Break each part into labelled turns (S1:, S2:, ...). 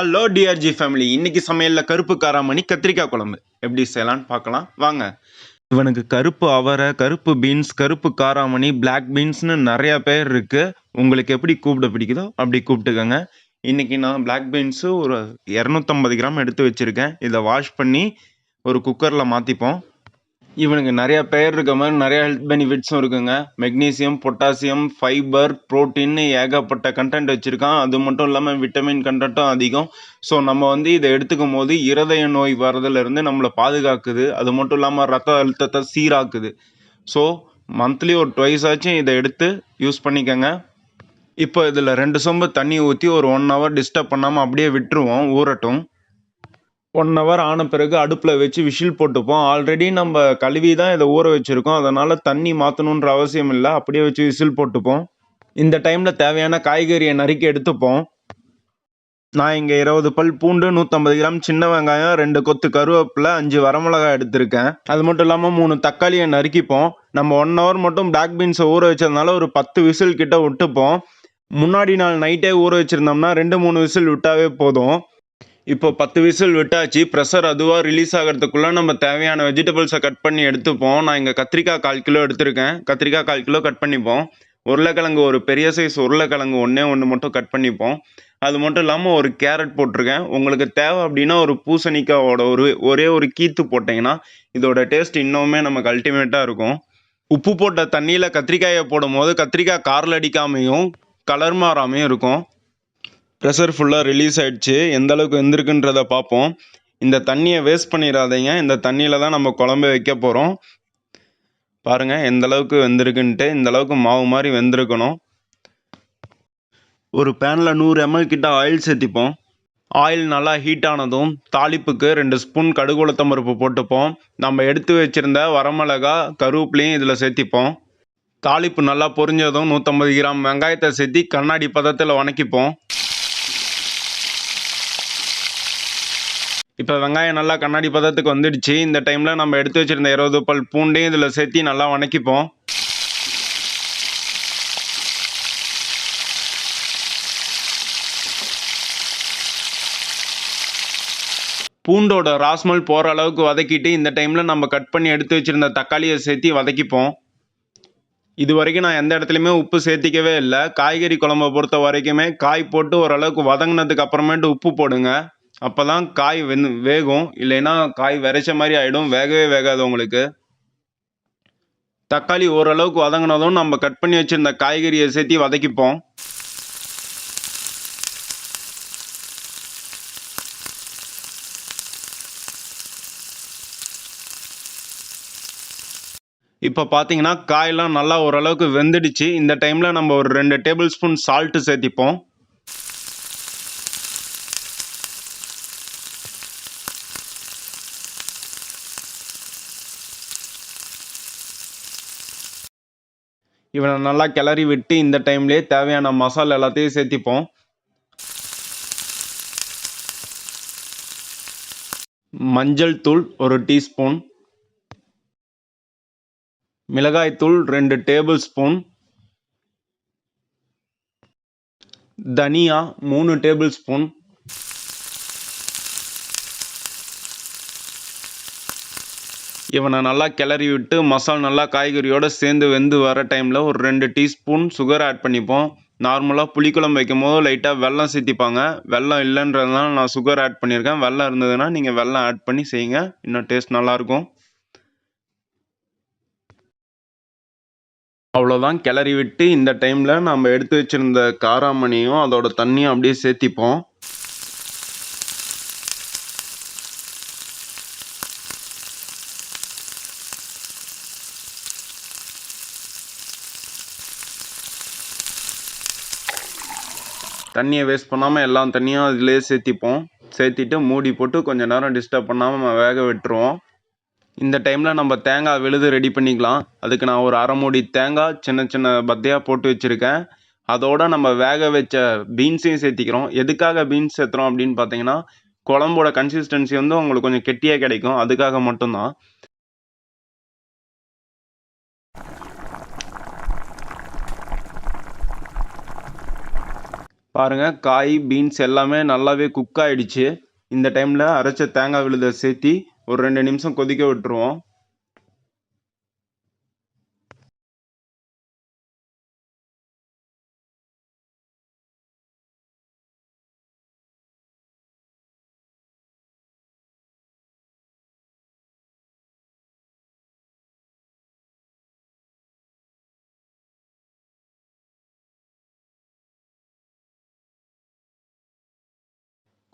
S1: Hello TRG family இன்னைக்கு சமையலில் கருப்பு காராமணி கத்திரிக்காய் குழம்பு. எப்படி செய்யலாம்னு பார்க்கலாம். வாங்க. இவனுக்கு கருப்பு அவரை கருப்பு பீன்ஸ் கருப்பு காராமணி பிளாக் பீன்ஸ்னு நிறையா பேர் இருக்கு. உங்களுக்கு எப்படி கூப்பிட பிடிக்குதோ அப்படி கூப்பிட்டுக்கோங்க. இன்னைக்கு நான் பிளாக் பீன்ஸு ஒரு இரநூத்தம்பது கிராம் எடுத்து வச்சிருக்கேன். இதை வாஷ் பண்ணி ஒரு குக்கரில் மாற்றிப்போம் இவனுக்கு நிறையா பெயர் இருக்க மாதிரி நிறைய ஹெல்த் பெனிஃபிட்ஸும் இருக்குங்க. மெக்னீசியம் பொட்டாசியம் ஃபைபர் புரோட்டீன் ஏகப்பட்ட கண்டென்ட் வச்சுருக்கான். அது மட்டும் இல்லாமல் விட்டமின் கண்டென்ட்டும் அதிகம். ஸோ நம்ம வந்து இதை எடுத்துக்கும் போது இருதய நோய் வர்றதுலேருந்து நம்மளை பாதுகாக்குது. அது மட்டும் இல்லாமல் ரத்த அழுத்தத்தை சீராக்குது. ஸோ மந்த்லி ஒரு ட்வைஸ் ஆச்சும் இதை எடுத்து யூஸ் பண்ணிக்கோங்க. இப்போ இதில் ரெண்டு சொம்பு தண்ணி ஊற்றி ஒரு ஒன் ஹவர் டிஸ்டர்ப் பண்ணாமல் அப்படியே விட்டுருவோம். ஊறட்டும். ஒன் ஹவர் ஆன பிறகு அடுப்பில் வச்சு விஷில் போட்டுப்போம். ஆல்ரெடி நம்ம கழுவி தான் இதை ஊற வச்சுருக்கோம். அதனால் தண்ணி மாற்றணுன்ற அவசியம் இல்லை. அப்படியே வச்சு விசில் போட்டுப்போம். இந்த டைமில் தேவையான காய்கறியை நறுக்கி எடுத்துப்போம். நான் இங்கே இருபது பல் பூண்டு நூற்றம்பது கிராம் சின்ன வெங்காயம் ரெண்டு கொத்து கருவேப்பிலை அஞ்சு வரமிளகாய் எடுத்திருக்கேன். அது மட்டும் இல்லாமல் மூணு தக்காளியை நறுக்கிப்போம். நம்ம ஒன் ஹவர் மட்டும் பிளாக் பீன்ஸை ஊற வச்சதுனால ஒரு பத்து விசில் கிட்ட விட்டுப்போம். முன்னாடி நாள் நைட்டே ஊற வச்சுருந்தோம்னா ரெண்டு மூணு விசில் விட்டாவே போதும். இப்போ பத்து விசில் விட்டாச்சு. ப்ரெஷர் அதுவாக ரிலீஸ் ஆகிறதுக்குள்ளே நம்ம தேவையான வெஜிடபிள்ஸை கட் பண்ணி எடுத்துப்போம். நான் இங்கே கத்திரிக்காய் கால் கிலோ எடுத்திருக்கேன். கத்திரிக்காய் கால் கிலோ கட் பண்ணிப்போம். உருளைக்கிழங்கு ஒரு பெரிய சைஸ் உருளைக்கிழங்கு ஒன்றே ஒன்று மட்டும் கட் பண்ணிப்போம். அது மட்டும் இல்லாமல் ஒரு கேரட் போட்டிருக்கேன். உங்களுக்கு தேவை அப்படின்னா ஒரு பூசணிக்காவோட ஒரு ஒரே ஒரு கீத்து போட்டிங்கன்னா இதோட டேஸ்ட் இன்னுமே நமக்கு அல்டிமேட்டாக இருக்கும். உப்பு போட்ட தண்ணியில் கத்திரிக்காயை போடும்போது கத்திரிக்காய் காரில் அடிக்காமையும் கலர் மாறாமையும் இருக்கும். ப்ரெஷர் ஃபுல்லாக ரிலீஸ் ஆகிடுச்சி எந்த அளவுக்கு வெந்திருக்குன்றத பார்ப்போம். இந்த தண்ணியை வேஸ்ட் பண்ணிடாதீங்க. இந்த தண்ணியில் தான் நம்ம குழம்பு வைக்க போகிறோம் பாருங்கள் எந்த அளவுக்கு வெந்திருக்குன்ட்டு இந்த அளவுக்கு மாவு மாதிரி வெந்திருக்கணும். ஒரு பேனில் நூறு எம்எல் கிட்ட ஆயில் சேர்த்திப்போம். ஆயில் நல்லா ஹீட் ஆனதும் தாளிப்புக்கு ரெண்டு ஸ்பூன் கடுகு உளுத்தம் பருப்பு போட்டுப்போம். நம்ம எடுத்து வச்சிருந்த வரமிளகா கருவேப்பிலையும் இதில் சேர்த்திப்போம். தாளிப்பு நல்லா பொரிஞ்சதும் நூற்றம்பது கிராம் வெங்காயத்தை சேர்த்தி கண்ணாடி பதத்தில் வணக்கிப்போம். இப்போ வெங்காயம் நல்லா கண்ணாடி பதத்துக்கு வந்துடுச்சு. இந்த டைமில் நம்ம எடுத்து வச்சுருந்த இருபது பல் பூண்டையும் இதில் சேர்த்தி நல்லா வணக்கிப்போம். பூண்டோட ராஸ்மல் போகிற அளவுக்கு வதக்கிட்டு இந்த டைமில் நம்ம கட் பண்ணி எடுத்து வச்சுருந்த தக்காளியை சேர்த்தி வதக்கிப்போம். இது வரைக்கும் நான் எந்த இடத்துலையுமே உப்பு சேர்த்திக்கவே இல்லை. காய்கறி குழம்பை பொறுத்த வரைக்குமே காய் போட்டு ஓரளவுக்கு வதங்கினதுக்கு அப்புறமேட்டு உப்பு போடுங்க. அப்போ தான் காய் வெந்து வேகும். இல்லைன்னா காய் விரைச்ச மாதிரி ஆகிடும் வேகவே வேகாது உங்களுக்கு. தக்காளி ஓரளவுக்கு வதங்கினதும் நம்ம கட் பண்ணி வச்சுருந்த காய்கறியை சேர்த்தி வதக்கிப்போம். இப்போ பார்த்தீங்கன்னா காயெல்லாம் நல்லா ஓரளவுக்கு வெந்துடுச்சு. இந்த டைமில் நம்ம ஒரு ரெண்டு டேபிள் ஸ்பூன் சால்ட்டு சேர்த்திப்போம். இவனை நல்லா கிளறி விட்டு இந்த டைம்லேயே தேவையான மசாலா எல்லாத்தையும் சேர்த்திப்போம். மஞ்சள் தூள் ஒரு டீஸ்பூன். மிளகாய்த்தூள் ரெண்டு டேபிள் ஸ்பூன் தனியா மூணு டேபிள் ஸ்பூன் இவனை நல்லா கிளறி விட்டு மசாலா நல்லா காய்கறியோடு சேர்ந்து வெந்து வர டைமில் ஒரு ரெண்டு டீஸ்பூன் சுகர் ஆட் பண்ணிப்போம். நார்மலாக புளிக்குழம்பு வைக்கும் போது லைட்டாக வெள்ளம் சேர்த்திப்பாங்க. வெள்ளம் இல்லைன்றதுனால நான் சுகர் ஆட் பண்ணியிருக்கேன். வெள்ளம் இருந்ததுன்னா நீங்கள் வெள்ளம் ஆட் பண்ணி செய்யுங்க. இன்னும் டேஸ்ட் நல்லாயிருக்கும் அவ்வளோதான் கிளறி விட்டு இந்த டைமில் நம்ம எடுத்து வச்சுருந்த காராமணியும் அதோட தண்ணியும் அப்படியே சேர்த்திப்போம். தண்ணியை வேஸ்ட் பண்ணாமல் எல்லா தண்ணியும் அதிலேயே சேர்த்திப்போம். சேர்த்திட்டு மூடி போட்டு கொஞ்சம் நேரம் டிஸ்டர்ப் பண்ணாமல் வேக விட்டுருவோம். இந்த டைமில் நம்ம தேங்காய் விழுது ரெடி பண்ணிக்கலாம். அதுக்கு நான் ஒரு அரை மூடி தேங்காய் சின்ன சின்ன பத்தையாக போட்டு வச்சுருக்கேன். அதோடு நம்ம வேக வச்ச பீன்ஸையும் சேர்த்திக்கிறோம். எதுக்காக பீன்ஸ் சேர்த்துறோம் அப்படின்னு பார்த்தீங்கன்னா குழம்போட கன்சிஸ்டன்சி வந்து உங்களுக்கு கொஞ்சம் கெட்டியாக கிடைக்கும். அதுக்காக மட்டும்தான். பாருங்கள் காய் பீன்ஸ் எல்லாமே நல்லாவே குக் ஆகிடுச்சி இந்த டைமில் அரைச்ச தேங்காய் விழுதை சேர்த்தி ஒரு ரெண்டு நிமிஷம் கொதிக்க விட்டுருவோம்.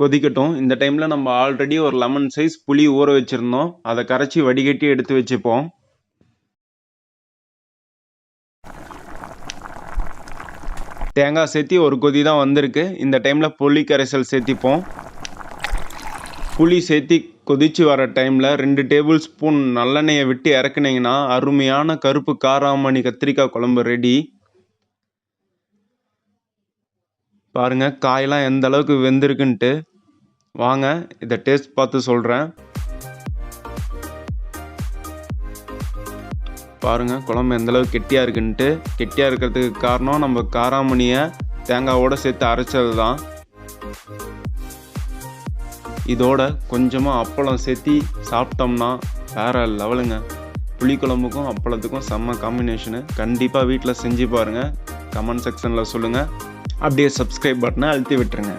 S1: கொதிக்கட்டும். இந்த டைமில் நம்ம ஆல்ரெடி ஒரு லெமன் சைஸ் புளி ஊற வச்சுருந்தோம். அதை கரைச்சி வடிகட்டி எடுத்து வச்சுப்போம். தேங்காய் சேர்த்தி ஒரு கொதி தான் வந்திருக்கு. இந்த டைமில் புளி கரைசல் சேர்த்திப்போம். புளி சேர்த்தி கொதிச்சு வர டைமில் ரெண்டு டேபிள் ஸ்பூன் நல்லெண்ணெயை விட்டு இறக்குனீங்கன்னா அருமையான கருப்பு காராமணி கத்திரிக்காய் குழம்பு ரெடி பாருங்கள் காயெல்லாம் எந்த அளவுக்கு வெந்திருக்குன்ட்டு. வாங்க இதை டேஸ்ட் பார்த்து சொல்கிறேன் பாருங்கள் குழம்பு எந்தளவுக்கு கெட்டியாக இருக்குன்ட்டு. கெட்டியாக இருக்கிறதுக்கு காரணம் நம்ம காராமணியை தேங்காவோடு சேர்த்து அரைச்சது தான் இதோட கொஞ்சமாக அப்பளம் சேர்த்தி சாப்பிட்டோம்னா வேறு லெவலுங்க. புளிக்குழம்புக்கும் அப்பளத்துக்கும் செம்ம காம்பினேஷனு கண்டிப்பாக வீட்டில் செஞ்சு பாருங்கள் கமெண்ட் செக்ஷனில் சொல்லுங்கள் அப்படியே சப்ஸ்கிரைப் பட்டனை அழுத்தி விட்டுருங்க.